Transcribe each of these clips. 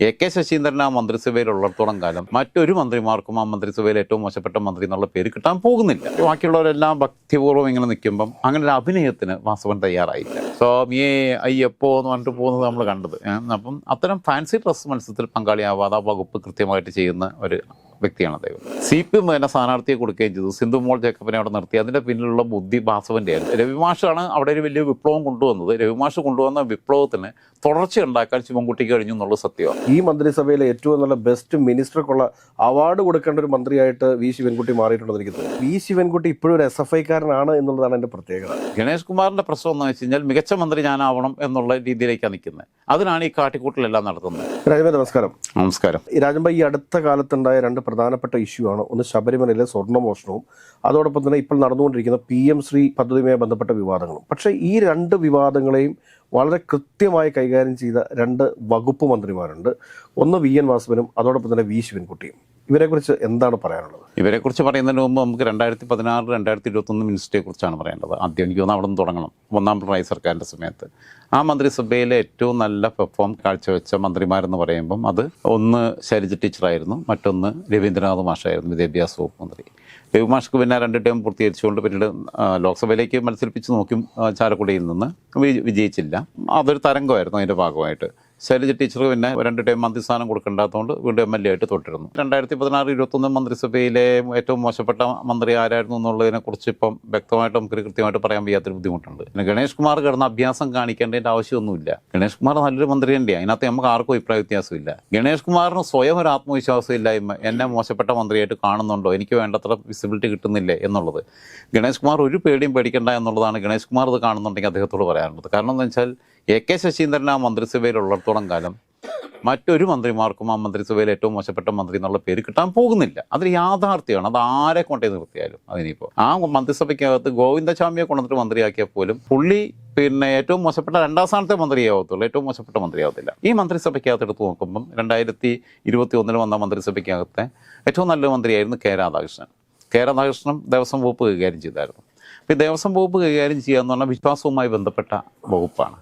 A K Saseendran ആ മന്ത്രിസഭയിൽ ഉള്ളിടത്തോളം കാലം മറ്റൊരു മന്ത്രിമാർക്കും ആ മന്ത്രിസഭയിൽ ഏറ്റവും മോശപ്പെട്ട മന്ത്രി എന്നുള്ള പേര് കിട്ടാൻ പോകുന്നില്ല. ബാക്കിയുള്ളവരെല്ലാം ഭക്തിപൂർവം ഇങ്ങനെ നിൽക്കുമ്പം അങ്ങനെ ഒരു അഭിനയത്തിന് വാസവൻ തയ്യാറായില്ല. സ്വാമിയെ അയ്യപ്പോ എന്ന് പറഞ്ഞിട്ട് പോകുന്നത് നമ്മൾ കണ്ടത്. അപ്പം അത്തരം ഫാൻസി ഡ്രസ് മത്സരത്തിൽ പങ്കാളിയാവാതെ ആ വകുപ്പ് കൃത്യമായിട്ട് ചെയ്യുന്ന ഒരു വ്യക്തിയാണ് അദ്ദേഹം. സി പി എം തന്നെ സ്ഥാനാർത്ഥിയെ കൊടുക്കുകയും ചെയ്തു. സിന്ധു മോൾ ജേക്കബിനെ അവിടെ നിർത്തി. അതിന്റെ പിന്നിലുള്ള ബുദ്ധി ബാസവന്റെ ആയിരുന്നു. രവിമാഷാണ് അവിടെ ഒരു വലിയ വിപ്ലവം കൊണ്ടുവന്നത്. രവിമാഷ് കൊണ്ടുവന്ന വിപ്ലവത്തിന് തുടർച്ച ഉണ്ടാക്കാൻ ശിവൻകുട്ടിക്ക് കഴിഞ്ഞു എന്നുള്ളത് സത്യമാണ്. ഈ മന്ത്രിസഭയിലെ ഏറ്റവും നല്ല ബെസ്റ്റ് മിനിസ്റ്റർക്കുള്ള അവാർഡ് കൊടുക്കേണ്ട ഒരു മന്ത്രിയായിട്ട് വി ശിവൻകുട്ടി മാറിയിട്ടുണ്ടെന്ന് എനിക്ക് തോന്നുന്നു. വി ശിവൻകുട്ടി ഇപ്പോഴും ഒരു എസ് എഫ് ഐക്കാരനാണ് എന്നുള്ളതാണ് എന്റെ പ്രത്യേകത. ഗണേഷ് കുമാറിന്റെ പ്രശ്നം എന്ന് വെച്ച് കഴിഞ്ഞാൽ മികച്ച മന്ത്രി ഞാനാവണം എന്നുള്ള രീതിയിലേക്കാണ് നിൽക്കുന്നത്. അതിനാണ് ഈ കാട്ടിക്കൂട്ടിലെല്ലാം നടത്തുന്നത്. രാജമ്പ നമസ്കാരം. നമസ്കാരം. രാജമ്പ ഈ അടുത്ത കാലത്തുണ്ടായ രണ്ട് പ്രധാനപ്പെട്ട ഇഷ്യൂ ആണ്. ഒന്ന് ശബരിമലയിലെ സ്വർണമോഷണവും അതോടൊപ്പം തന്നെ ഇപ്പോൾ നടന്നുകൊണ്ടിരിക്കുന്ന പി എം ശ്രീ പദ്ധതിയുമായി ബന്ധപ്പെട്ട വിവാദങ്ങളും. പക്ഷേ ഈ രണ്ട് വിവാദങ്ങളെയും വളരെ കൃത്യമായി കൈകാര്യം ചെയ്ത രണ്ട് വകുപ്പ് മന്ത്രിമാരുണ്ട്. ഒന്ന് വി എൻ വാസവനും അതോടൊപ്പം തന്നെ വി ശിവൻകുട്ടിയും. ഇവരെക്കുറിച്ച് എന്താണ് പറയാനുള്ളത്? ഇവരെക്കുറിച്ച് പറയുന്നതിന് മുമ്പ് നമുക്ക് രണ്ടായിരത്തി പതിനാറ് രണ്ടായിരത്തി ഇരുപത്തൊന്ന് മിനിസ്റ്ററിയെ കുറിച്ചാണ് പറയേണ്ടത്. ആദ്യം എനിക്ക് തോന്നുന്നു അവിടെ നിന്ന് തുടങ്ങണം. ഒന്നാം പിണറായി സർക്കാരിന്റെ സമയത്ത്. ആ മന്ത്രിസഭയിലെ ഏറ്റവും നല്ല പെർഫോം കാഴ്ചവെച്ച മന്ത്രിമാരെന്ന് പറയുമ്പം അത് ഒന്ന് ശൈലജ ടീച്ചറായിരുന്നു. മറ്റൊന്ന് രവീന്ദ്രനാഥ് മാഷായിരുന്നു വിദ്യാഭ്യാസ വകുപ്പ് മന്ത്രി. രവി മാഷ്ക്ക് പിന്നെ രണ്ട് ടൈം പൂർത്തീകരിച്ചുകൊണ്ട് പിന്നീട് ലോക്സഭയിലേക്ക് മത്സരിപ്പിച്ച് നോക്കി ചാലക്കുടിയിൽ നിന്ന് വിജയിച്ചില്ല. അതൊരു തരംഗമായിരുന്നു അതിന്റെ ഭാഗമായിട്ട്. ശൈലജ ടീച്ചർ പിന്നെ രണ്ട് ടൈം മന്ത്രിസ്ഥാനം കൊടുക്കേണ്ടാത്തതുകൊണ്ട് വീണ്ടും എം എൽ എ ആയിട്ട് തൊട്ടിരുന്നു രണ്ടായിരത്തി പതിനാറ് ഇരുപത്തൊന്ന് മന്ത്രിസഭയിലെ ഏറ്റവും മോശപ്പെട്ട മന്ത്രി ആരായിരുന്നു എന്നുള്ളതിനെ കുറിച്ച് ഇപ്പം വ്യക്തമായിട്ട് നമുക്ക് കൃത്യമായിട്ട് പറയാൻ വയ്യാത്തൊരു ബുദ്ധിമുട്ടുണ്ട്. പിന്നെ ഗണേഷ് കുമാർ കിടന്ന അഭ്യാസം കാണിക്കേണ്ടതിന്റെ ആവശ്യമൊന്നുമില്ല. ഗണേഷ് കുമാർ നല്ലൊരു മന്ത്രി തന്നെയാണ് അതിനകത്ത് നമുക്ക് ആർക്കും അഭിപ്രായ വ്യത്യാസമില്ല. ഗണേഷ് കുമാറിന് സ്വയം ഒരു ആത്മവിശ്വാസം ഇല്ലായ്മ എന്നെ മോശപ്പെട്ട മന്ത്രിയായിട്ട് കാണുന്നുണ്ടോ? എനിക്ക് വേണ്ടത്ര വിസിബിലിറ്റി കിട്ടുന്നില്ലേ എന്നുള്ളത്. ഗണേഷ് കുമാർ ഒരു പേടിയും പേടിക്കണ്ട എന്നുള്ളതാണ് ഗണേഷ് കുമാർ ഇത് കാണുന്നുണ്ടെങ്കിൽ അദ്ദേഹത്തോട് പറയാനുള്ളത്. കാരണം എന്താ വെച്ചാൽ എ കെ ശശീന്ദ്രൻ ആ മന്ത്രിസഭയിൽ ഉള്ളിടത്തോളം കാലം മറ്റൊരു മന്ത്രിമാർക്കും ആ മന്ത്രിസഭയിൽ ഏറ്റവും മോശപ്പെട്ട മന്ത്രി എന്നുള്ള പേര് കിട്ടാൻ പോകുന്നില്ല. അത് യാഥാർത്ഥ്യമാണ്. അത് ആരെ കൊണ്ടേ നിർത്തിയാലും അതിനിപ്പോൾ ആ മന്ത്രിസഭയ്ക്കകത്ത് ഗോവിന്ദസ്വാമിയെ കൊണ്ടുവന്നിട്ട് മന്ത്രിയാക്കിയാൽ പോലും പുള്ളി പിന്നെ ഏറ്റവും മോശപ്പെട്ട രണ്ടാം സ്ഥാനത്തെ മന്ത്രിയാവത്തുള്ളൂ. ഏറ്റവും മോശപ്പെട്ട മന്ത്രിയാവത്തില്ല. ഈ മന്ത്രിസഭയ്ക്കകത്ത് എടുത്ത് നോക്കുമ്പം രണ്ടായിരത്തി ഇരുപത്തി ഒന്നിൽ വന്ന മന്ത്രിസഭയ്ക്കകത്തെ ഏറ്റവും നല്ല മന്ത്രിയായിരുന്നു കെ രാധാകൃഷ്ണൻ. കെ രാധാകൃഷ്ണൻ ദേവസ്വം വകുപ്പ് കൈകാര്യം ചെയ്തായിരുന്നു. അപ്പോൾ ഈ ദേവസ്വം വകുപ്പ് കൈകാര്യം ചെയ്യുക എന്ന് പറഞ്ഞാൽ വിശ്വാസവുമായി ബന്ധപ്പെട്ട വകുപ്പാണ്.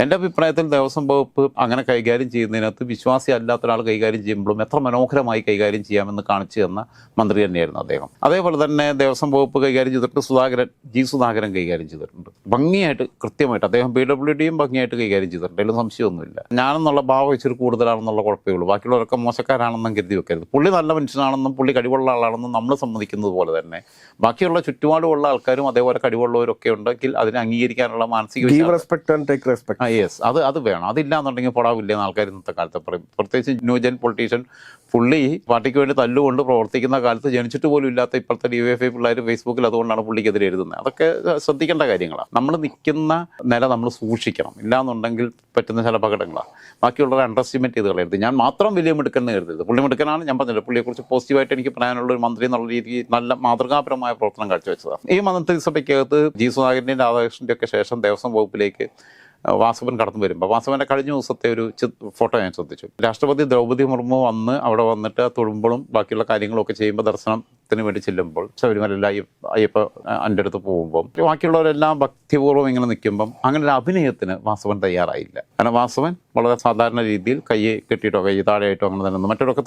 എന്റെ അഭിപ്രായത്തിൽ ദേവസ്വം വകുപ്പ് അങ്ങനെ കൈകാര്യം ചെയ്യുന്നതിനകത്ത് വിശ്വാസി അല്ലാത്ത ഒരാൾ കൈകാര്യം ചെയ്യുമ്പോഴും എത്ര മനോഹരമായി കൈകാര്യം ചെയ്യാമെന്ന് കാണിച്ചു തന്ന മന്ത്രി തന്നെയായിരുന്നു അദ്ദേഹം. അതേപോലെ തന്നെ ദേവസ്വം വകുപ്പ് കൈകാര്യം ചെയ്തിട്ട് സുധാകരൻ ജി സുധാകരൻ കൈകാര്യം ചെയ്തിട്ടുണ്ട്. ഭംഗിയായിട്ട് കൃത്യമായിട്ട് അദ്ദേഹം പി ഡബ്ല്യു ഡിയും ഭംഗിയായിട്ട് കൈകാര്യം ചെയ്തിട്ടുണ്ട്. അതിലും സംശയമൊന്നുമില്ല. ഞാനെന്നുള്ള ഭാവം ഇച്ചിരി കൂടുതലാണെന്നുള്ള കുഴപ്പമേ ഉള്ളൂ. ബാക്കിയുള്ളവരൊക്കെ മോശക്കാരാണെന്നും കരുതി വെക്കരുത്. പുള്ളി നല്ല മനുഷ്യനാണെന്നും പുള്ളി കഴിവുള്ള ആളാണെന്നും നമ്മൾ സമ്മതിക്കുന്നത് പോലെ തന്നെ ബാക്കിയുള്ള ചുറ്റുപാടുമുള്ള ആൾക്കാരും അതേപോലെ കഴിവുള്ളവരൊക്കെ ഉണ്ടെങ്കിൽ അതിനെ അംഗീകരിക്കാനുള്ള മാനസിക യെസ് അത് അത് വേണം. അതില്ലാന്നുണ്ടെങ്കിൽ പൊടാവില്ല എന്ന് ആൾക്കാർ ഇന്നത്തെ കാലത്ത് പ്രത്യേകിച്ച് ന്യൂജൻ പൊളിറ്റീഷ്യൻ പുള്ളി പാർട്ടിക്ക് വേണ്ടി തല്ലുകൊണ്ട് പ്രവർത്തിക്കുന്ന കാലത്ത് ജനിച്ചിട്ട് പോലും ഇല്ലാത്ത ഇപ്പോഴത്തെ ഡി എഫ് ഐ പിള്ളേർ ഫേസ്ബുക്കിൽ അതുകൊണ്ടാണ് പുള്ളിക്കെതിരെ എഴുതുന്നത്. അതൊക്കെ ശ്രദ്ധിക്കേണ്ട കാര്യങ്ങളാണ് നമ്മൾ നിൽക്കുന്ന നില നമ്മൾ സൂക്ഷിക്കണം. ഇല്ലാന്നുണ്ടെങ്കിൽ പറ്റുന്ന ചില അപകടങ്ങളാണ് ബാക്കിയുള്ളവരെ അണ്ടർ എസ്റ്റിമേറ്റ് ചെയ്ത് കളയരുത്. ഞാൻ മാത്രം വലിയ മിടുക്കെന്ന് കരുതരുത്. പുള്ളി മിടുക്കനാണ് ഞാൻ പറഞ്ഞത് പുള്ളിയെക്കുറിച്ച് പോസിറ്റീവായിട്ട് എനിക്ക് പറയാനുള്ള ഒരു മന്ത്രി എന്നുള്ള രീതിയിൽ നല്ല മാതൃകാപരമായ പ്രവർത്തനം കാഴ്ചവെച്ചതാണ് ഈ മന്ത്രിസഭയ്ക്കകത്ത് ജി സുധാകരന്റെയും രാധാകൃഷ്ണന്റെയൊക്കെ ശേഷം ദേവസ്വം വകുപ്പിലേക്ക് വാസവൻ കടന്നു വരുമ്പോൾ വാസവന്റെ കഴിഞ്ഞ ദിവസത്തെ ഒരു ഫോട്ടോ ഞാൻ ശ്രദ്ധിച്ചു. രാഷ്ട്രപതി ദ്രൗപദി മുർമു വന്ന് അവിടെ വന്നിട്ട് തൊഴുമ്പോഴും ബാക്കിയുള്ള കാര്യങ്ങളൊക്കെ ചെയ്യുമ്പോൾ ദർശനത്തിന് വേണ്ടി ചെല്ലുമ്പോൾ ശബരിമല അയ്യപ്പ അയ്യപ്പ എന്റെ അടുത്ത് പോകുമ്പോൾ ബാക്കിയുള്ളവരെല്ലാം ഭക്തിപൂർവം ഇങ്ങനെ നിൽക്കുമ്പം അങ്ങനെ ഒരു അഭിനയത്തിന് വാസവൻ തയ്യാറായില്ല. കാരണം വാസവൻ വളരെ സാധാരണ രീതിയിൽ കൈ കെട്ടിയിട്ടോ കൈ താഴെയായിട്ടോ അങ്ങനെ തന്നെ മറ്റൊരൊക്കെ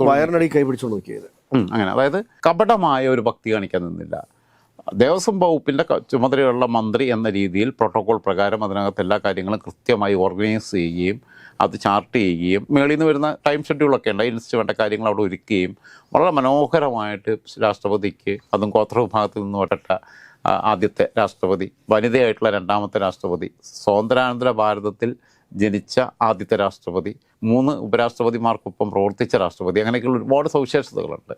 കൈ പിടിച്ചുകൊണ്ട് നോക്കിയത് അങ്ങനെ. അതായത് കപടമായ ഒരു ഭക്തി കാണിക്കാൻ നിന്നില്ല. ദേവസ്വം വകുപ്പിന്റെ ചുമതലയുള്ള മന്ത്രി എന്ന രീതിയിൽ പ്രോട്ടോകോൾ പ്രകാരം അതിനകത്ത് എല്ലാ കാര്യങ്ങളും കൃത്യമായി ഓർഗനൈസ് ചെയ്യുകയും അത് ചാർട്ട് ചെയ്യുകയും മേളിൽ നിന്ന് വരുന്ന ടൈം ഷെഡ്യൂളൊക്കെ ഉണ്ട്. അതിനനുസരിച്ച് വേണ്ട കാര്യങ്ങൾ അവിടെ ഒരുക്കുകയും വളരെ മനോഹരമായിട്ട് രാഷ്ട്രപതിക്ക് അതും ഗോത്രവിഭാഗത്തിൽ നിന്ന് പെട്ട ആദ്യത്തെ രാഷ്ട്രപതി വനിതയായിട്ടുള്ള രണ്ടാമത്തെ രാഷ്ട്രപതി സ്വാതന്ത്ര്യാനന്തര ഭാരതത്തിൽ ജനിച്ച ആദ്യത്തെ രാഷ്ട്രപതി മൂന്ന് ഉപരാഷ്ട്രപതിമാർക്കൊപ്പം പ്രവർത്തിച്ച രാഷ്ട്രപതി അങ്ങനെയൊക്കെയുള്ള ഒരുപാട് സവിശേഷതകളുണ്ട്.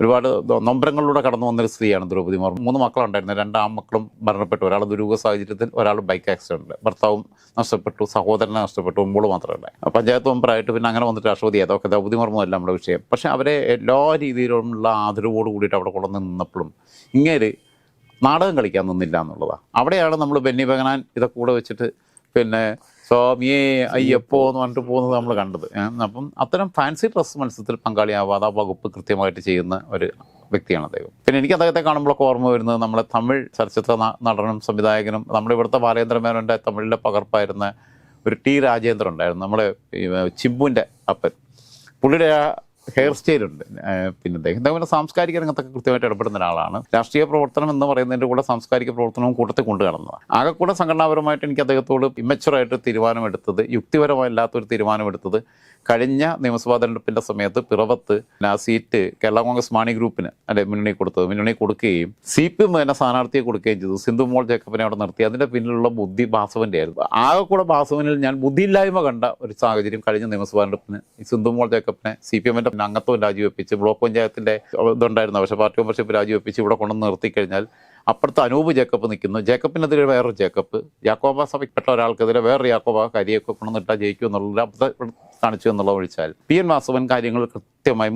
ഒരുപാട് നൊമ്പരങ്ങളിലൂടെ കടന്നു വന്നൊരു സ്ത്രീയാണ് ദ്രൗപദി മുർമു മൂന്ന് മക്കളുണ്ടായിരുന്നു രണ്ട് ആൺമക്കളും മരണപ്പെട്ടു. ഒരാൾ ദുരൂഹ സാഹചര്യത്തിൽ ഒരാൾ ബൈക്ക് ആക്സിഡന്റ് ഭർത്താവും നഷ്ടപ്പെട്ടു സഹോദരനെ നഷ്ടപ്പെട്ടു മുമ്പോൾ മാത്രമേ ഉണ്ടായി പഞ്ചായത്ത് മെമ്പറായിട്ട് പിന്നെ അങ്ങനെ വന്നിട്ട് രാഷ്ട്രപതി അതൊക്കെ ദ്രൗപദി മുർമു നമ്മുടെ വിഷയം. പക്ഷേ അവരെ എല്ലാ രീതിയിലുള്ള ആദരവോട് കൂടിയിട്ട് അവിടെ കൊണ്ടുവന്ന് നിന്നപ്പോഴും ഇങ്ങനെ നാടകം കളിക്കാൻ നിന്നില്ല എന്നുള്ളതാണ് അവിടെയാണ് നമ്മൾ ബെന്നി ബെഗനാൻ ഇതൊക്കെ കൂടെ വെച്ചിട്ട് പിന്നെ സ്വാമിയെ അയ്യപ്പോ എന്ന് പറഞ്ഞിട്ട് പോകുന്നത് നമ്മൾ കണ്ടത്. അപ്പം അത്തരം ഫാൻസി ഡ്രസ് മത്സരത്തിൽ പങ്കാളിയാവാതെ വകുപ്പ് കൃത്യമായിട്ട് ചെയ്യുന്ന ഒരു വ്യക്തിയാണ് അദ്ദേഹം. പിന്നെ എനിക്ക് അദ്ദേഹത്തെ കാണുമ്പോഴൊക്കെ ഓർമ്മ വരുന്നത് നമ്മളെ തമിഴ് ചലച്ചിത്ര നടനും സംവിധായകനും നമ്മുടെ ഇവിടുത്തെ ബാലേന്ദ്രമേനോന്റെ തമിഴിലെ പകർപ്പായിരുന്ന ഒരു ടി രാജേന്ദ്രൻ ഉണ്ടായിരുന്നു. നമ്മുടെ ചിമ്പുവിന്റെ അപ്പൻ. പുള്ളിയുടെ ഹെയർ സ്റ്റൈലുണ്ട്. ഉണ്ട് പിന്നെ അദ്ദേഹം ഇതേപോലെ സാംസ്കാരിക രംഗത്തൊക്കെ കൃത്യമായിട്ട് ഇടപെടുന്ന ഒരാളാണ്. രാഷ്ട്രീയ പ്രവർത്തനം എന്ന് പറയുന്നതിന്റെ കൂടെ സാംസ്കാരിക പ്രവർത്തനവും കൂട്ടത്തിൽ കൊണ്ടു ആകെ കൂടെ സംഘടനാപരമായിട്ട് എനിക്ക് അദ്ദേഹത്തോട് ഇമ്മച്ചുറായിട്ട് തീരുമാനമെടുത്തത് യുക്തിപരമല്ലാത്തൊരു തീരുമാനമെടുത്തത് കഴിഞ്ഞ നിയമസഭാ തെരഞ്ഞെടുപ്പിന്റെ സമയത്ത് പിറവത്ത് ആ സീറ്റ് കേരള കോൺഗ്രസ് മാണി ഗ്രൂപ്പിന് അല്ലെ മുന്നണി കൊടുത്തത് മുന്നണി കൊടുക്കുകയും സി പി എം തന്നെ സ്ഥാനാർത്ഥിയെ കൊടുക്കുകയും ചെയ്തു. സിന്ധു മോൾ ജേക്കബിനെ അവിടെ നിർത്തി. അതിന്റെ പിന്നിലുള്ള ബുദ്ധി ബാസവന്റെ ആയിരുന്നു. ആകെ കൂടെ ബാസവനിൽ ഞാൻ ബുദ്ധിയില്ലായ്മ കണ്ട ഒരു സാഹചര്യം കഴിഞ്ഞ നിയമസഭാ തെരഞ്ഞെടുപ്പിന് സിന്ധു മോൾ ജേക്കബിനെ സി പി എമ്മിന്റെ അംഗത്വം രാജിവെപ്പിച്ച് ബ്ലോക്ക് പഞ്ചായത്തിന്റെ ഇതുണ്ടായിരുന്നു. പക്ഷെ പാർട്ടി മെമ്പർഷിപ്പ് രാജിവെപ്പിച്ച് ഇവിടെ കൊണ്ടുവന്ന് നിർത്തിക്കഴിഞ്ഞാൽ അപ്പുറത്ത് അനൂപ് ജേക്കബ് നിൽക്കുന്നു. ജേക്കബിനെതിരെ വേറൊരു ജേക്കബ്. യാക്കോബ സഭയ്ക്കപ്പെട്ട ഒരാൾക്കെതിരെ വേറെ യാക്കോബ കരിയൊക്കെ കൊണ്ടുവന്നിട്ടാൽ ജയിക്കും എന്നുള്ള കാണിച്ചു എന്നുള്ള ഒഴിച്ചാൽ. പി എൻ വാസവൻ കാര്യങ്ങൾ കൃത്യമായി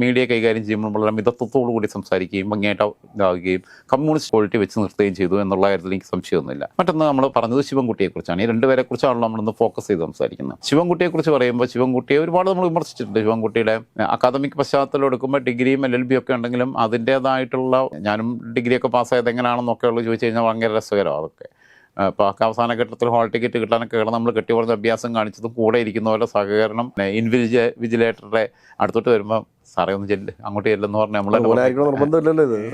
മീഡിയ കൈകാര്യം ചെയ്യുമ്പോൾ വളരെ മിതത്വത്തോടു കൂടി സംസാരിക്കുകയും ഭംഗിയായിട്ട് ഇതാവുകയും കമ്മ്യൂണിസ്റ്റ് ക്വാളിറ്റി വെച്ച് നിർത്തുകയും ചെയ്തു എന്നുള്ള കാര്യത്തിൽ എനിക്ക് സംശയമൊന്നുമില്ല. മറ്റൊന്ന് നമ്മൾ പറഞ്ഞത് ശിവൻകുട്ടിയെക്കുറിച്ചാണ്. ഈ രണ്ടുപേരെ കുറിച്ചാണല്ലോ നമ്മളിന്ന് ഫോക്കസ് ചെയ്ത് സംസാരിക്കുന്നത്. ശിവൻകുട്ടിയെക്കുറിച്ച് പറയുമ്പോൾ ശിവൻകുട്ടിയെ ഒരുപാട് നമ്മൾ വിമർശിച്ചിട്ടുണ്ട്. ശിവൻകുട്ടിയുടെ അക്കാദമിക് പശ്ചാത്തലം എടുക്കുമ്പോൾ ഡിഗ്രിയും എൽ എൽ ബി ഒക്കെ ഉണ്ടെങ്കിലും അതിന്റേതായിട്ടുള്ള ഞാനും ഡിഗ്രിയൊക്കെ പാസ്സായത് എങ്ങനെയാണെന്നൊക്കെ ഉള്ളു ചോദിച്ചു കഴിഞ്ഞാൽ ഭയങ്കര രസകരമാണ് അതൊക്കെ. അപ്പോൾ ഒക്കെ അവസാന ഘട്ടത്തിൽ ഹാൾ ടിക്കറ്റ് കിട്ടാനൊക്കെ നമ്മൾ കെട്ടിപ്പറഞ്ഞ അഭ്യാസം കാണിച്ചതും കൂടെ ഇരിക്കുന്ന പോലെ സഹകരണം ഇൻവിജില വിജിലേറ്ററുടെ അടുത്തോട്ട് വരുമ്പോൾ സാറേ ഒന്ന് ചെല്ല് അങ്ങോട്ട് ചെല്ലെന്ന് പറഞ്ഞാൽ നമ്മൾ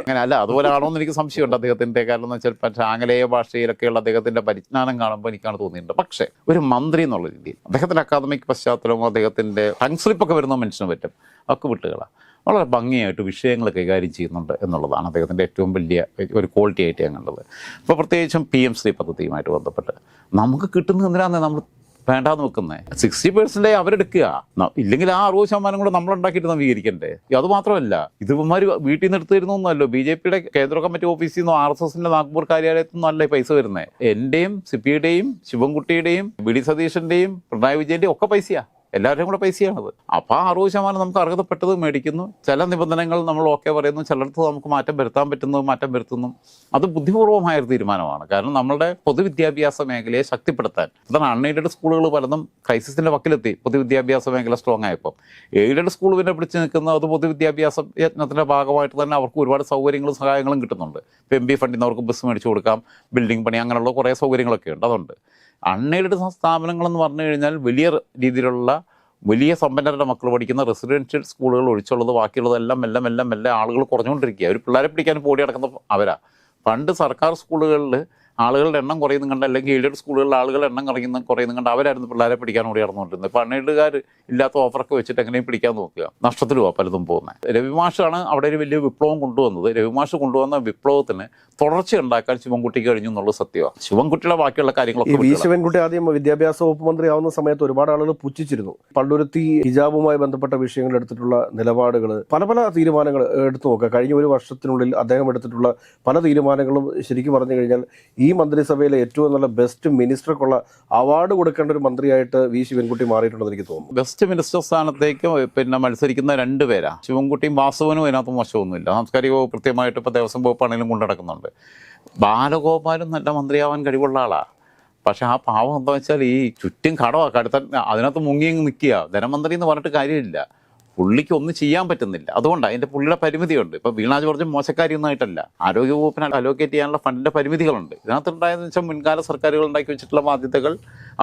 അങ്ങനെ അല്ല അതുപോലെ ആണോ എന്ന് എനിക്ക് സംശയമുണ്ട് അദ്ദേഹത്തിന്റെ കാരണം എന്ന് വെച്ചാൽ പക്ഷേ ആംഗലേയ ഭാഷയിലൊക്കെയുള്ള അദ്ദേഹത്തിന്റെ പരിജ്ഞാനം കാണുമ്പോൾ എനിക്കാണ് തോന്നിയിട്ടുണ്ട്. പക്ഷേ ഒരു മന്ത്രി എന്നുള്ള രീതിയിൽ അദ്ദേഹത്തിന്റെ അക്കാദമിക് പശ്ചാത്തലമോ അദ്ദേഹത്തിന്റെ ടങ് സ്ലിപ്പൊക്കെ വരുന്ന മനുഷ്യന് പറ്റും. ഒക്കെ വിട്ടുകളാണ് വളരെ ഭംഗിയായിട്ട് വിഷയങ്ങൾ കൈകാര്യം ചെയ്യുന്നുണ്ട് എന്നുള്ളതാണ് അദ്ദേഹത്തിന്റെ ഏറ്റവും വലിയ ഒരു ക്വാളിറ്റി ആയിട്ട് ഞാൻ കണ്ടത്. അപ്പോൾ പ്രത്യേകിച്ചും പി എം ശ്രീ പദ്ധതിയുമായിട്ട് ബന്ധപ്പെട്ട് നമുക്ക് കിട്ടുന്നത് എന്തിനാന്ന് നമ്മൾ വേണ്ടാന്ന് വെക്കുന്നത് സിക്സ്റ്റി പെർസെന്റേജ് അവരെടുക്കുക. ഇല്ലെങ്കിൽ ആ അറുപത് ശതമാനം കൂടെ നമ്മളുണ്ടാക്കിയിട്ട് നവീകരിക്കണ്ടേ അത് മാത്രമല്ല ഇത് ഇവന്മാർ വീട്ടിൽ നിന്ന് എടുത്തു തരുന്നൊന്നുമല്ലോ ബി ജെ പിയുടെ കേന്ദ്ര കമ്മിറ്റി ഓഫീസിൽ നിന്നോ ആർ എസ് എസിന്റെ നാഗ്പൂർ കാര്യാലയത്തിൽ നിന്നും അല്ലേ പൈസ വരുന്നത് എന്റെയും സിപ്പിയുടെയും ശിവൻകുട്ടിയുടെയും ബി ഡി സതീശന്റെയും പിണറായി വിജയന്റെയും ഒക്കെ പൈസയാ. എല്ലാവരുടെയും കൂടെ പൈസയാണത്. അപ്പോൾ ആ അറുപത് ശതമാനം നമുക്ക് അർഹതപ്പെട്ടത് മേടിക്കുന്നു. ചില നിബന്ധനകൾ നമ്മൾ ഓക്കെ പറയുന്നു. ചിലടത്ത് നമുക്ക് മാറ്റം വരുത്താൻ പറ്റുന്നു മാറ്റം വരുത്തുന്നു അത് ബുദ്ധിപൂർവമായ ഒരു തീരുമാനമാണ്. കാരണം നമ്മുടെ പൊതുവിദ്യാഭ്യാസ മേഖലയെ ശക്തിപ്പെടുത്താൻ. അതാണ് അൺഎയ്ഡഡ് സ്കൂളുകൾ പലതും ക്രൈസിസിന്റെ വക്കിലെത്തി. പൊതുവിദ്യാഭ്യാസ മേഖല സ്ട്രോങ് ആയപ്പോൾ എയ്ഡഡ് സ്കൂൾ പിന്നെ പിടിച്ച് നിൽക്കുന്ന അത് പൊതുവിദ്യാഭ്യാസ യത്നത്തിന്റെ ഭാഗമായിട്ട് തന്നെ അവർക്ക് ഒരുപാട് സൗകര്യങ്ങളും സഹായങ്ങളും കിട്ടുന്നുണ്ട്. ഇപ്പം എം ബി ഫണ്ടിൽ നിന്ന് അവർക്ക് ബസ് മേടിച്ചു കൊടുക്കാം. ബിൽഡിംഗ് പണി അങ്ങനെയുള്ള കുറേ സൗകര്യങ്ങളൊക്കെ ഉണ്ട്. അതുണ്ട്. അൺഎയ്ഡഡ് സ്ഥാപനങ്ങളെന്ന് പറഞ്ഞു കഴിഞ്ഞാൽ വലിയ രീതിയിലുള്ള വലിയ സമ്പന്നരുടെ മക്കൾ പഠിക്കുന്ന റെസിഡൻഷ്യൽ സ്കൂളുകൾ ഒഴിച്ചുള്ളത് ബാക്കിയുള്ളതെല്ലാം എല്ലാം എല്ലാം എല്ലാം ആളുകൾ കുറഞ്ഞുകൊണ്ടിരിക്കുക ഒരു പിള്ളേരെ പിടിക്കാൻ പോടി നടക്കുന്ന അവരാ. പണ്ട് സർക്കാർ സ്കൂളുകളിൽ ആളുകളുടെ എണ്ണം കുറയുന്നു കണ്ട് അല്ലെങ്കിൽ എയ്ഡഡ് സ്കൂളുകളിൽ ആളുകളുടെ എണ്ണം കുറയുന്ന കുറയുന്നു കണ്ട് അവരായിരുന്നു പിള്ളേരെ പിടിക്കാൻ ഓടി നടന്നുകൊണ്ടിരുന്നത്. ഇപ്പം അൺഎയ്ഡുകാർ ഇല്ലാത്ത ഓഫറൊക്കെ വെച്ചിട്ട് എങ്ങനെയും പിടിക്കാൻ നോക്കുക. നഷ്ടത്തിൽ നഷ്ടത്തിലുമാണ് പലതും പോകുന്നത് രവിമാഷാണ് അവിടെ ഒരു വലിയ വിപ്ലവം കൊണ്ടുവന്നത്. രവിമാഷ് കൊണ്ടുവന്ന വിപ്ലവത്തിന് തുടർച്ച ഉണ്ടാക്കാൻ ശിവൻകുട്ടിക്ക് കഴിഞ്ഞു എന്നുള്ളത് സത്യമാണ് ശിവൻകുട്ടിയുടെ ബാക്കിയുള്ള കാര്യങ്ങളൊക്കെ ഈ. ശിവൻകുട്ടി ആദ്യം വിദ്യാഭ്യാസ വകുപ്പ് മന്ത്രി ആവുന്ന സമയത്ത് ഒരുപാട് ആളുകൾ പുച്ഛിച്ചിരുന്നു. പള്ളുരുത്തി ഹിജാബുമായി ബന്ധപ്പെട്ട വിഷയങ്ങൾ എടുത്തിട്ടുള്ള നിലപാടുകൾ പല പല തീരുമാനങ്ങൾ എടുത്തു നോക്കുക. കഴിഞ്ഞ ഒരു വർഷത്തിനുള്ളിൽ അദ്ദേഹം എടുത്തിട്ടുള്ള പല തീരുമാനങ്ങളും ശരിക്കും പറഞ്ഞു കഴിഞ്ഞാൽ ഈ മന്ത്രിസഭയിലെ ഏറ്റവും നല്ല ബെസ്റ്റ് മിനിസ്റ്റർക്കുള്ള അവാർഡ് കൊടുക്കേണ്ട ഒരു മന്ത്രിയായിട്ട് വി ശിവൻകുട്ടി മാറിയിട്ടുണ്ടെന്ന് എനിക്ക് തോന്നുന്നു. ബെസ്റ്റ് മിനിസ്റ്റർ സ്ഥാനത്തേക്ക് പിന്നെ മത്സരിക്കുന്ന രണ്ട് പേരാ. ശിവൻകുട്ടിയും വാസവനും അതിനകത്ത് മോശമൊന്നുമില്ല. സാംസ്കാരിക വകുപ്പ് കൃത്യമായിട്ട് ഇപ്പോൾ ദേവസ്വം വകുപ്പാണെങ്കിലും കൊണ്ടു നടക്കുന്നുണ്ട്. ബാലഗോപാലും നല്ല മന്ത്രിയാവാൻ കഴിവുള്ള ആളാണ് പക്ഷെ ആ പാവം എന്താ വെച്ചാൽ ഈ ചുറ്റും കടവാ. കടുത്ത അതിനകത്ത് മുങ്ങി നിൽക്കുക. ധനമന്ത്രി എന്ന് പറഞ്ഞിട്ട് കാര്യമില്ല. പുള്ളിക്ക് ഒന്നും ചെയ്യാൻ പറ്റുന്നില്ല. അതുകൊണ്ട് അതിന്റെ പുള്ളിയുടെ പരിമിതിയുണ്ട്. ഇപ്പൊ വീണ ജോർജ് മോശക്കാരിയൊന്നായിട്ടല്ല. ആരോഗ്യവകുപ്പിനെ ആരോഗ്യ വകുപ്പിന് അലോക്കേറ്റ് ചെയ്യാനുള്ള ഫണ്ടിന്റെ പരിമിതികളുണ്ട്. ഇതിനകത്തുണ്ടായെന്ന് വെച്ചാൽ മുൻകാല സർക്കാരുകൾ ഉണ്ടാക്കി വെച്ചിട്ടുള്ള ബാധ്യതകൾ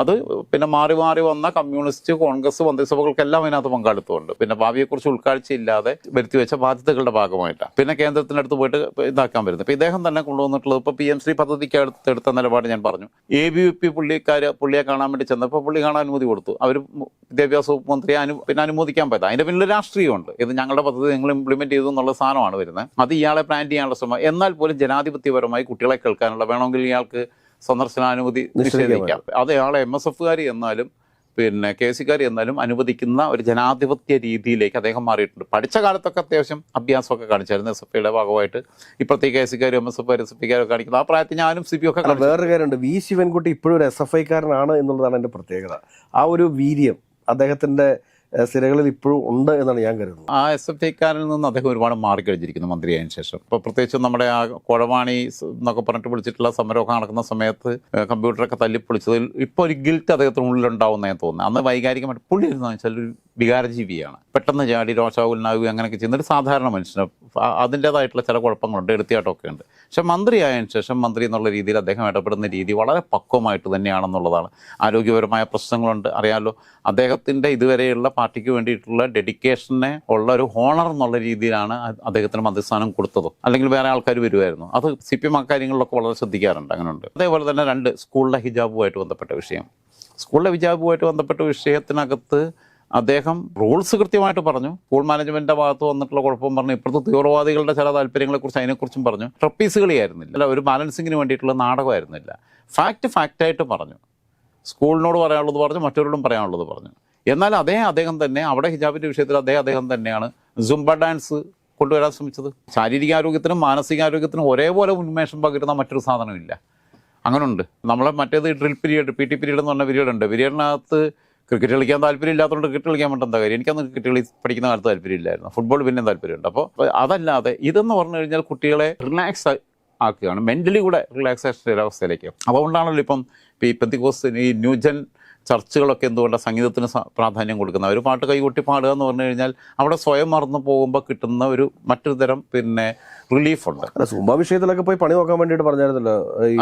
അത് പിന്നെ മാറി മാറി വന്ന കമ്മ്യൂണിസ്റ്റ് കോൺഗ്രസ് മന്ത്രിസഭകൾക്കെല്ലാം അതിനകത്ത് പങ്കാളിത്തമുണ്ട് പിന്നെ ഭാവിയെക്കുറിച്ച് ഉൾക്കാഴ്ചയില്ലാതെ വരുത്തി വെച്ച ബാധ്യതകളുടെ ഭാഗമായിട്ടാണ്. പിന്നെ കേന്ദ്രത്തിനടുത്ത് പോയിട്ട് ഇതാക്കാൻ വരുന്നത്. ഇപ്പം ഇദ്ദേഹം തന്നെ കൊണ്ടുവന്നിട്ടുള്ളത് ഇപ്പോൾ പി എം ശ്രീ പദ്ധതിക്ക് എടുത്ത നിലപാട് ഞാൻ പറഞ്ഞു. എ ബി വി പി പുള്ളിക്കാർ പുള്ളിയെ കാണാൻ വേണ്ടി ചെന്നപ്പോൾ പുള്ളി കാണാൻ അനുമതി കൊടുത്തു. അവർ വിദ്യാഭ്യാസ വകുപ്പ് മന്ത്രിയെ അനു പിന്നെ അനുമോദിക്കാൻ പറ്റാം അതിന്റെ പിന്നിൽ രാഷ്ട്രീയമുണ്ട്. ഇത് ഞങ്ങളുടെ പദ്ധതി നിങ്ങൾ ഇംപ്ലിമെന്റ് ചെയ്തു എന്നുള്ള സാധനമാണ് വരുന്നത്. അത് ഇയാളെ പ്ലാൻ ചെയ്യാനുള്ള ശ്രമം. എന്നാൽ പോലും ജനാധിപത്യപരമായി കുട്ടികളെ കേൾക്കാനുള്ള വേണമെങ്കിൽ ഇയാൾക്ക് സന്ദർശനാനുമതി നിഷേധിക്കാം. അത് ഇയാളെ എം എസ് എഫുകാരി എന്നാലും പിന്നെ കെ സിക്കാരി എന്നാലും അനുവദിക്കുന്ന ഒരു ജനാധിപത്യ രീതിയിലേക്ക് അദ്ദേഹം മാറിയിട്ടുണ്ട്. പഠിച്ച കാലത്തൊക്കെ അത്യാവശ്യം അഭ്യാസമൊക്കെ കാണിച്ചായിരുന്നു എസ് എഫ് ഐയുടെ ഭാഗമായിട്ട്. ഇപ്പോഴത്തെ K സിക്കാരും M S F S F ഐക്കാരും കാണിക്കുന്നത്. ആ പ്രായത്തിൽ ഞാനും സി പി ഒക്കെ വേറൊരു കാര്യമുണ്ട്. വി ശിവൻകുട്ടി ഇപ്പോഴും ഒരു എസ് എഫ് ഐക്കാരനാണ് എന്നുള്ളതാണ് എന്റെ പ്രത്യേകത. ആ ഒരു വീര്യം അദ്ദേഹത്തിന്റെ ഏഹ്, സിരകളിൽ ഇപ്പോഴും ഉണ്ട് എന്നാണ് ഞാൻ കരുതുന്നത്. ആ എസ് എഫ് ഐക്കാരിൽ നിന്ന് അദ്ദേഹം ഒരുപാട് മാറിക്കഴിഞ്ഞിരിക്കുന്നു മന്ത്രിയായതിനു ശേഷം. ഇപ്പോൾ പ്രത്യേകിച്ച് നമ്മുടെ ആ കുഴവാണി എന്നൊക്കെ പറഞ്ഞിട്ട് വിളിച്ചിട്ടുള്ള സമരമൊക്കെ നടക്കുന്ന സമയത്ത് കമ്പ്യൂട്ടറൊക്കെ തല്ലി തല്ലിപ്പൊളിച്ചതിൽ ഇപ്പോൾ ഒരു ഗിൽറ്റ് അദ്ദേഹത്തിന് ഉള്ളിലുണ്ടാവുന്ന ഞാൻ തോന്നുന്നത്. അന്ന് വൈകാരികമായിട്ട് പുള്ളി എന്ന് വെച്ചാൽ ഒരു വികാരജീവിയാണ്. പെട്ടെന്ന് ചാടി രോഷാകുലനാകുക അങ്ങനെയൊക്കെ ചെയ്യുന്ന ഒരു സാധാരണ മനുഷ്യന് അതിന്റേതായിട്ടുള്ള ചില കുഴപ്പങ്ങളുണ്ട് എടുത്തിയാട്ടമൊക്കെ ഉണ്ട്. പക്ഷെ മന്ത്രിയായതിനു ശേഷം മന്ത്രി എന്നുള്ള രീതിയിൽ അദ്ദേഹം ഇടപെടുന്ന രീതി വളരെ പക്വമായിട്ട് തന്നെയാണെന്നുള്ളതാണ്. ആരോഗ്യപരമായ പ്രശ്നങ്ങളുണ്ട്. അറിയാമല്ലോ അദ്ദേഹത്തിന്റെ ഇതുവരെയുള്ള പാർട്ടിക്ക് വേണ്ടിയിട്ടുള്ള ഡെഡിക്കേഷനെ ഉള്ള ഒരു ഹോണർ എന്നുള്ള രീതിയിലാണ് അദ്ദേഹത്തിന് മന്ത്രിസ്ഥാനം കൊടുത്തത്. അല്ലെങ്കിൽ വേറെ ആൾക്കാർ വരുമായിരുന്നു അത് സി പി എം അക്കാര്യങ്ങളിലൊക്കെ വളരെ ശ്രദ്ധിക്കാറുണ്ട്. അങ്ങനെയുണ്ട്. അതേപോലെ തന്നെ രണ്ട് സ്കൂളിലെ ഹിജാബുമായിട്ട് ബന്ധപ്പെട്ട വിഷയം. സ്കൂളിലെ ഹിജാബുമായിട്ട് ബന്ധപ്പെട്ട വിഷയത്തിനകത്ത് അദ്ദേഹം റൂൾസ് കൃത്യമായിട്ട് പറഞ്ഞു. സ്കൂൾ മാനേജ്മെന്റിന്റെ ഭാഗത്ത് വന്നിട്ടുള്ള കുഴപ്പം പറഞ്ഞു. ഇപ്പോഴത്തെ തീവ്രവാദികളുടെ ചില താല്പര്യങ്ങളെക്കുറിച്ച് അതിനെക്കുറിച്ചും പറഞ്ഞു. ട്രപ്പീസ് കളിയായിരുന്നില്ല. അല്ല ഒരു ബാലൻസിങ്ങിന് വേണ്ടിയിട്ടുള്ള നാടകമായിരുന്നില്ല. ഫാക്റ്റ് ഫാക്റ്റായിട്ട് പറഞ്ഞു. സ്കൂളിനോട് പറയാനുള്ളത് പറഞ്ഞു മറ്റവരോടും പറയാനുള്ളത് പറഞ്ഞു. എന്നാൽ അതേ അദ്ദേഹം തന്നെ അവിടെ ഹിജാബിന്റെ വിഷയത്തിൽ അതേ അദ്ദേഹം തന്നെയാണ് സുംബ ഡാൻസ് കൊണ്ടുവരാൻ ശ്രമിച്ചത്. ശാരീരിക ആരോഗ്യത്തിനും മാനസികാരോഗ്യത്തിനും ഒരേപോലെ ഉന്മേഷം പകരുന്ന മറ്റൊരു സാധനമില്ല. അങ്ങനെയുണ്ട് നമ്മളെ മറ്റേത് drill period P T period എന്ന് പറഞ്ഞ പീരീഡ് ഉണ്ട്. പീരീഡിനകത്ത് ക്രിക്കറ്റ് കളിക്കാൻ താല്പര്യം ഇല്ലാത്തതുകൊണ്ട് ക്രിക്കറ്റ് കളിക്കാൻ പറ്റുന്ന കാര്യം? എനിക്കന്ന് ക്രിക്കറ്റ് കളി പഠിക്കുന്ന കാലത്ത് താല്പര്യമില്ലായിരുന്നു. ഫുട്ബോൾ പിന്നെ താല്പര്യമുണ്ട്. അപ്പോൾ അതല്ലാതെ ഇതെന്ന് പറഞ്ഞു കഴിഞ്ഞാൽ കുട്ടികളെ റിലാക്സ് ആക്കുകയാണ്. മെന്റലി കൂടെ റിലാക്സേഷൻ ഒരവസ്ഥയിലേക്ക്. അപ്പോൾ കൊണ്ടാണല്ലോ ഇപ്പം ഈ പെത്തിക്കോസ് ഈ ന്യൂജൻ ചർച്ചുകളൊക്കെ എന്തുകൊണ്ടാണ് സംഗീതത്തിന് പ്രാധാന്യം കൊടുക്കുന്നത്? ഒരു പാട്ട് കൈകൂട്ടി പാടുക എന്ന് പറഞ്ഞു കഴിഞ്ഞാൽ അവിടെ സ്വയം മറന്നു പോകുമ്പോൾ കിട്ടുന്ന ഒരു മറ്റൊരു തരം പിന്നെ റിലീഫുണ്ട്. ഉണ്ട് സുംബ വിഷയത്തിലൊക്കെ പോയി പണി നോക്കാൻ വേണ്ടിയിട്ട് പറഞ്ഞായിരുന്നല്ലോ.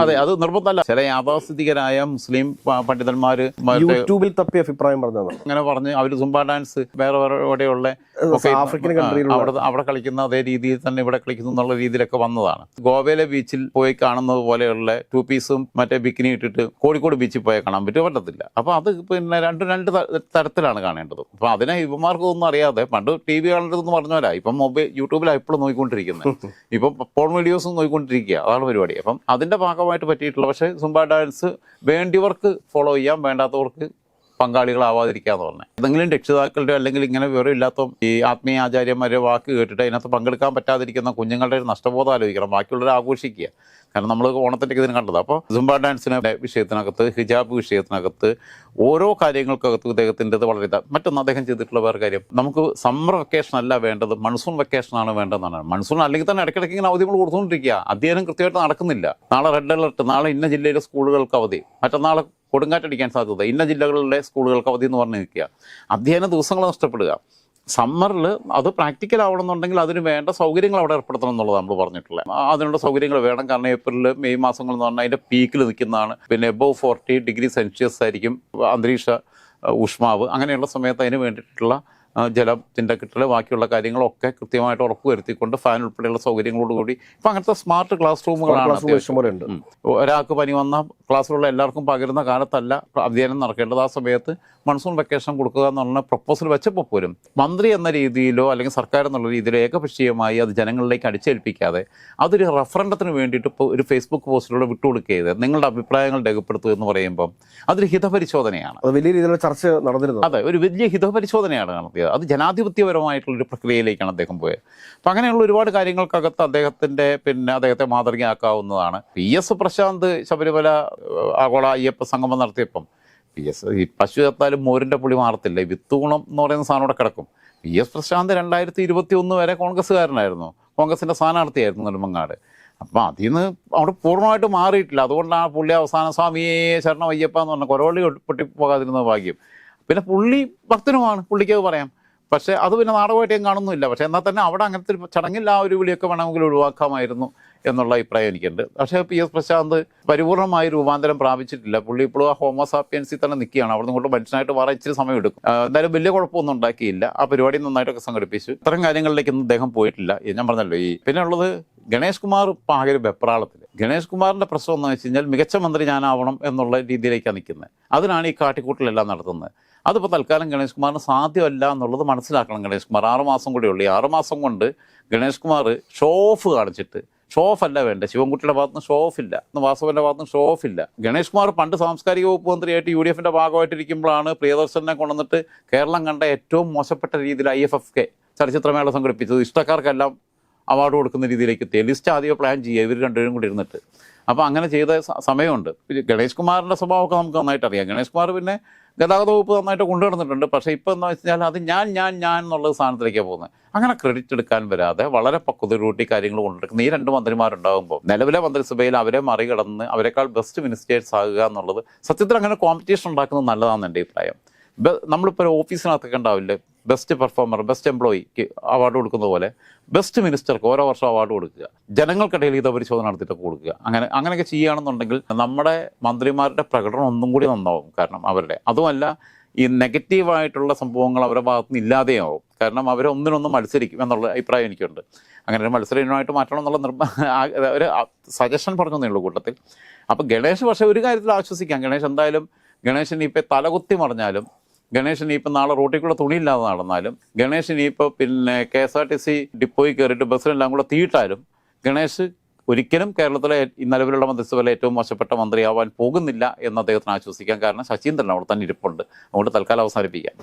അതെ അത് നിർബന്ധമല്ല. ചില യാഥാസ്ഥിതികരായ മുസ്ലിം പണ്ഡിതന്മാർ യൂട്യൂബിൽ തപ്പി അഭിപ്രായം പറഞ്ഞത് അങ്ങനെ പറഞ്ഞ് അവർ സുംബാ ഡാൻസ് വേറെ വേറെ ഇവിടെയുള്ള ആഫ്രിക്കൻ കൺട്രിയിലുള്ള അവിടെ അവിടെ കളിക്കുന്ന അതേ രീതിയിൽ തന്നെ ഇവിടെ കളിക്കുന്നു എന്നുള്ള രീതിയിലൊക്കെ വന്നതാണ്. ഗോവയിലെ ബീച്ചിൽ പോയി കാണുന്നത് പോലെയുള്ള ടു പീസും മറ്റേ ബിക്കിനി ഇട്ടിട്ട് കോഴിക്കോട് ബീച്ചിൽ പോയി കാണാൻ പറ്റുമോ പറ്റത്തില്ല. അപ്പോൾ അത് പിന്നെ രണ്ട് രണ്ട് തരത്തിലാണ് കാണേണ്ടത്. അപ്പോൾ അതിനെ ഇവന്മാർക്ക് ഒന്നും അറിയാതെ പണ്ട് ടി വി കാണേണ്ടതെന്ന് പറഞ്ഞവരാ. ഇപ്പം മൊബൈൽ യൂട്യൂബിലാണ് ഇപ്പോഴും നോക്കിക്കൊണ്ടിരിക്കുന്നത് ഇപ്പം പോൺ വീഡിയോസും നോക്കിക്കൊണ്ടിരിക്കുക അതാണ് പരിപാടി. അപ്പം അതിന്റെ ഭാഗമായിട്ട് പറ്റിയിട്ടുള്ള പക്ഷേ സുംബ ഡാൻസ് വേണ്ടിയവർക്ക് ഫോളോ ചെയ്യാം വേണ്ടാത്തവർക്ക് പങ്കാളികളാവാതിരിക്കാന്ന് പറഞ്ഞത് ഏതെങ്കിലും രക്ഷിതാക്കളുടെ അല്ലെങ്കിൽ ഇങ്ങനെ വിവരമില്ലാത്ത ഈ ആത്മീയ ആചാര്യന്മാരെ വാക്ക് കേട്ടിട്ട് അതിനകത്ത് പങ്കെടുക്കാൻ പറ്റാതിരിക്കുന്ന കുഞ്ഞുങ്ങളുടെ ഒരു നഷ്ടബോധം ആലോചിക്കണം. ബാക്കിയുള്ളവർ ആഘോഷിക്കുക. കാരണം നമ്മൾ ഓണത്തിന്റെ ഇതിന് കണ്ടത്. അപ്പോൾ സുംബ ഡാൻസിനെ വിഷയത്തിനകത്ത് ഹിജാബ് വിഷയത്തിനകത്ത് ഓരോ കാര്യങ്ങൾക്കകത്ത് ഇദ്ദേഹത്തിന്റെത് വളരെ ഇതാണ് മറ്റൊന്ന് അദ്ദേഹം ചെയ്തിട്ടുള്ള വേറെ കാര്യം. നമുക്ക് സമ്മർ വെക്കേഷൻ അല്ല വേണ്ടത് മൺസൂൺ വെക്കേഷൻ ആണ് വേണ്ടതെന്നാണ്. മൺസൂൺ അല്ലെങ്കിൽ തന്നെ ഇടയ്ക്കിടയ്ക്ക് ഇങ്ങനെ അവധികൾ കൊടുത്തുകൊണ്ടിരിക്കുക. അധ്യയനം കൃത്യമായിട്ട് നടക്കുന്നില്ല. നാളെ റെഡ് അലർട്ട് നാളെ ഇന്ന ജില്ലയിലെ സ്കൂളുകൾക്ക് അവധി. മറ്റന്നാൾ കൊടുങ്കാറ്റടിക്കാൻ സാധ്യത. ഇന്ന ജില്ലകളിലെ സ്കൂളുകൾക്ക് അവധി എന്ന് പറഞ്ഞു നിൽക്കുക. അധ്യയന ദിവസങ്ങൾ നഷ്ടപ്പെടുക. സമ്മറിൽ അത് പ്രാക്ടിക്കൽ ആവണമെന്നുണ്ടെങ്കിൽ അതിന് വേണ്ട സൗകര്യങ്ങൾ അവിടെ ഏർപ്പെടുത്തണം എന്നുള്ളത് നമ്മൾ പറഞ്ഞിട്ടുള്ളത്. അതിനുള്ള സൗകര്യങ്ങൾ വേണം. കാരണം ഏപ്രിൽ മെയ് മാസങ്ങൾ എന്ന് പറഞ്ഞാൽ അതിന്റെ പീക്കിൽ നിൽക്കുന്നതാണ്. പിന്നെ എബോവ് ഫോർട്ടി ഡിഗ്രി സെൽഷ്യസ് ആയിരിക്കും അന്തരീക്ഷ ഊഷ്മാവ് അങ്ങനെയുള്ള സമയത്ത് അതിന് വേണ്ടിയിട്ടുള്ള ജലത്തിന്റെ കിട്ടൽ ബാക്കിയുള്ള കാര്യങ്ങളൊക്കെ കൃത്യമായിട്ട് ഉറപ്പുവരുത്തിക്കൊണ്ട് ഫാൻ ഉൾപ്പെടെയുള്ള സൗകര്യങ്ങളോടുകൂടി ഇപ്പം അങ്ങനത്തെ സ്മാർട്ട് ക്ലാസ് റൂമുകളാണ് ഒരാൾക്ക് പനി വന്ന ക്ലാസ്സിലുള്ള എല്ലാവർക്കും പകരുന്ന കാലത്തല്ല അധ്യയനം നടക്കേണ്ടത്. ആ സമയത്ത് മൺസൂൺ വെക്കേഷൻ കൊടുക്കുക എന്നുള്ള പ്രപ്പോസൽ വെച്ചപ്പോൾ പോലും മന്ത്രി എന്ന രീതിയിലോ അല്ലെങ്കിൽ സർക്കാർ എന്നുള്ള രീതിയിലോ ഏകപക്ഷീയമായി അത് ജനങ്ങളിലേക്ക് അടിച്ചേൽപ്പിക്കാതെ അതൊരു റഫറൻഡത്തിന് വേണ്ടിയിട്ട് ഇപ്പോൾ ഒരു ഫേസ്ബുക്ക് പോസ്റ്റിലൂടെ വിട്ടുകൊടുക്കുകയത് നിങ്ങളുടെ അഭിപ്രായങ്ങൾ രേഖപ്പെടുത്തുക എന്ന് പറയുമ്പം അതൊരു ഹിതപരിശോധനയാണ്. അത് വലിയ രീതിയിലുള്ള ചർച്ച നടന്നിരുന്നു. അതെ ഒരു വലിയ ഹിതപരിശോധനയാണ് നടത്തിയത്. അത് ജനാധിപത്യപരമായിട്ടുള്ളൊരു പ്രക്രിയയിലേക്കാണ് അദ്ദേഹം പോയത്. അപ്പം അങ്ങനെയുള്ള ഒരുപാട് കാര്യങ്ങൾക്കകത്ത് അദ്ദേഹത്തിന്റെ പിന്നെ അദ്ദേഹത്തെ മാതൃകയാക്കാവുന്നതാണ്. പി എസ് പ്രശാന്ത് ശബരിമല ആഗോള അയ്യപ്പ സംഗമം നടത്തിയപ്പം പി എസ് ഈ പശു ചത്താലും മോരിന്റെ പുളി മാറത്തില്ല. ഈ വിത്തുഗുണം എന്ന് പറയുന്ന സാധനം അവിടെ കിടക്കും. പി എസ് പ്രശാന്ത് രണ്ടായിരത്തി ഇരുപത്തി ഒന്ന് വരെ കോൺഗ്രസ്സുകാരനായിരുന്നു. കോൺഗ്രസിന്റെ സ്ഥാനാർത്ഥിയായിരുന്നു നെടുമങ്ങാട്. അപ്പം അതിൽ നിന്ന് അവിടെ പൂർണമായിട്ട് മാറിയിട്ടില്ല. അതുകൊണ്ടാണ് പുള്ളി അവസാന സ്വാമിയെ ശരണം അയ്യപ്പ എന്ന് പറഞ്ഞ കൊരവള്ളി പൊട്ടി പോകാതിരുന്ന ഭാഗ്യം. പിന്നെ പുള്ളി ഭക്തനുമാണ്. പുള്ളിക്കത് പറയാം. പക്ഷേ അത് പിന്നെ നാടകമായിട്ട് ഞാൻ കാണുന്നില്ല പക്ഷേ എന്നാൽ തന്നെ അവിടെ അങ്ങനത്തെ ഒരു ചടങ്ങിൽ ആ ഒരു വിളിയൊക്കെ വേണമെങ്കിൽ ഒഴിവാക്കാമായിരുന്നു എന്നുള്ള അഭിപ്രായം എനിക്കുണ്ട്. പക്ഷേ പി എസ് പ്രശാന്ത് പരിപൂർണമായി രൂപാന്തരം പ്രാപിച്ചിട്ടില്ല. പുള്ളി ഇപ്പോഴും ആ ഹോമോസാപ്പിയൻസിൽ തന്നെ നിൽക്കുകയാണ്. അവിടെ കൊണ്ട് മനുഷ്യനായിട്ട് വേറെ ഇച്ചിരി സമയം എടുക്കും എന്തായാലും വലിയ കുഴപ്പമൊന്നും ഉണ്ടാക്കിയില്ല. ആ പരിപാടി നന്നായിട്ടൊക്കെ സംഘടിപ്പിച്ചു. ഇത്തരം കാര്യങ്ങളിലേക്കൊന്നും അദ്ദേഹം പോയിട്ടില്ല. ഞാൻ പറഞ്ഞല്ലോ ഈ പിന്നെ ഉള്ളത് ഗണേഷ് കുമാർ പാകര് വെപ്രാളത്തിൽ. ഗണേഷ് കുമാറിന്റെ പ്രശ്നം എന്ന് വെച്ച് കഴിഞ്ഞാൽ മികച്ച മന്ത്രി ഞാനാവണം എന്നുള്ള രീതിയിലേക്കാണ് നിൽക്കുന്നത്. അതിനാണ് ഈ കാട്ടിക്കൂട്ടിലെല്ലാം നടത്തുന്നത്. അതിപ്പോൾ തൽക്കാലം ഗണേഷ് കുമാറിന് സാധ്യമല്ല എന്നുള്ളത് മനസ്സിലാക്കണം ഗണേഷ് കുമാർ. ആറുമാസം കൂടെ ഉള്ളൂ. ഈ ആറുമാസം കൊണ്ട് ഗണേഷ് കുമാർ ഷോ ഓഫ് കാണിച്ചിട്ട് ഷോ ഓഫ് അല്ല വേണ്ട? ശിവൻകുട്ടിയുടെ ഭാഗത്ത് നിന്ന് ഷോ ഓഫ് ഇല്ല വാസവന്റെ ഭാഗത്ത് നിന്ന് ഷോ ഓഫ് ഇല്ല. ഗണേഷ് കുമാർ പണ്ട് സാംസ്കാരിക വകുപ്പ് മന്ത്രിയായിട്ട് യു ഡി എഫിന്റെ ഭാഗമായിട്ടിരിക്കുമ്പോഴാണ് പ്രിയദർശനെ കൊണ്ടുവന്നിട്ട് കേരളം കണ്ട ഏറ്റവും മോശപ്പെട്ട രീതിയിൽ ഐ എഫ് എഫ് കെ ചലച്ചിത്രമേള സംഘടിപ്പിച്ചത്. ഇഷ്ടക്കാർക്കെല്ലാം അവാർഡ് കൊടുക്കുന്ന രീതിയിലേക്ക് എത്തി ലിസ്റ്റ് ആദ്യം പ്ലാൻ ചെയ്യുക ഇവർ രണ്ടുപേരും കൂടി ഇരുന്നിട്ട്. അപ്പോൾ അങ്ങനെ ചെയ്ത സമയമുണ്ട്. ഗണേഷ് കുമാറിന്റെ സ്വഭാവമൊക്കെ നമുക്ക് നന്നായിട്ട് അറിയാം. ഗണേഷ് കുമാർ പിന്നെ ഗതാഗത വകുപ്പ് നന്നായിട്ട് കൊണ്ടുവന്നിട്ടുണ്ട് പക്ഷേ ഇപ്പം എന്താ വെച്ചാൽ അത് ഞാൻ ഞാൻ ഞാൻ എന്നുള്ള സ്ഥാനത്തിലേക്കാണ് പോകുന്നത് അങ്ങനെ ക്രെഡിറ്റ് എടുക്കാൻ വരാതെ വളരെ പക്വതയോട്ടി കാര്യങ്ങൾ കൊണ്ടെടുക്കുന്ന ഈ രണ്ട് മന്ത്രിമാരുണ്ടാകുമ്പോൾ നിലവിലെ മന്ത്രിസഭയിൽ അവരെ മറികടന്ന് അവരെക്കാൾ ബെസ്റ്റ് മിനിസ്റ്റേഴ്സ് ആകുക എന്നുള്ളത് സത്യത്തിൽ അങ്ങനെ കോമ്പറ്റീഷൻ ഉണ്ടാക്കുന്നത് നല്ലതാണെന്ന് എന്റെ അഭിപ്രായം. നമ്മളിപ്പോൾ ഓഫീസിനകത്തൊക്കെ ഉണ്ടാവില്ലേ? ബെസ്റ്റ് പെർഫോമർ ബെസ്റ്റ് എംപ്ലോയിക്ക് അവാർഡ് കൊടുക്കുന്ന പോലെ ബെസ്റ്റ് മിനിസ്റ്റർക്ക് ഓരോ വർഷം അവാർഡ് കൊടുക്കുക. ജനങ്ങൾക്കിടയിൽ ഇത് പരിശോധന നടത്തിയിട്ട് കൊടുക്കുക. അങ്ങനെ അങ്ങനെയൊക്കെ ചെയ്യുകയാണെന്നുണ്ടെങ്കിൽ നമ്മുടെ മന്ത്രിമാരുടെ പ്രകടനം ഒന്നും കൂടി നന്നാവും കാരണം അവരുടെ. അതുമല്ല ഈ നെഗറ്റീവായിട്ടുള്ള സംഭവങ്ങൾ അവരുടെ ഭാഗത്ത് നിന്ന് ഇല്ലാതെയാവും. കാരണം അവർ ഒന്നിനൊന്നും മത്സരിക്കും എന്നുള്ള അഭിപ്രായം എനിക്കുണ്ട്. അങ്ങനെ ഒരു മത്സരമായിട്ട് മാറ്റണം എന്നുള്ള നിർബന്ധ ഒരു സജഷൻ പറഞ്ഞേ ഉള്ളൂ കൂട്ടത്തിൽ. അപ്പോൾ ഗണേഷ് പക്ഷേ ഒരു കാര്യത്തിൽ ആശ്വസിക്കാം. ഗണേഷ് എന്തായാലും ഗണേശൻ ഇപ്പം തലകുത്തി മറിഞ്ഞാലും ഗണേശൻ ഇപ്പം നാളെ റോട്ടിൽ കൂടെ തുണിയില്ലാതെ നടന്നാലും ഗണേശൻ ഇപ്പോൾ പിന്നെ K S R T C ഡിപ്പോയിൽ കയറിയിട്ട് ബസ്സിലെല്ലാം കൂടെ തീയിട്ടാലും ഗണേശ് ഒരിക്കലും കേരളത്തിലെ നിലവിലുള്ള മന്ത്രിസഭയിലെ ഏറ്റവും മോശപ്പെട്ട മന്ത്രിയാവാൻ പോകുന്നില്ല എന്ന് അദ്ദേഹത്തിന് ആശ്വസിക്കാം. കാരണം ശശീന്ദ്രൻ അവിടെ തന്നെ ഇരിപ്പുണ്ട്. അതുകൊണ്ട് തൽക്കാലം അവസാനിപ്പിക്കാം.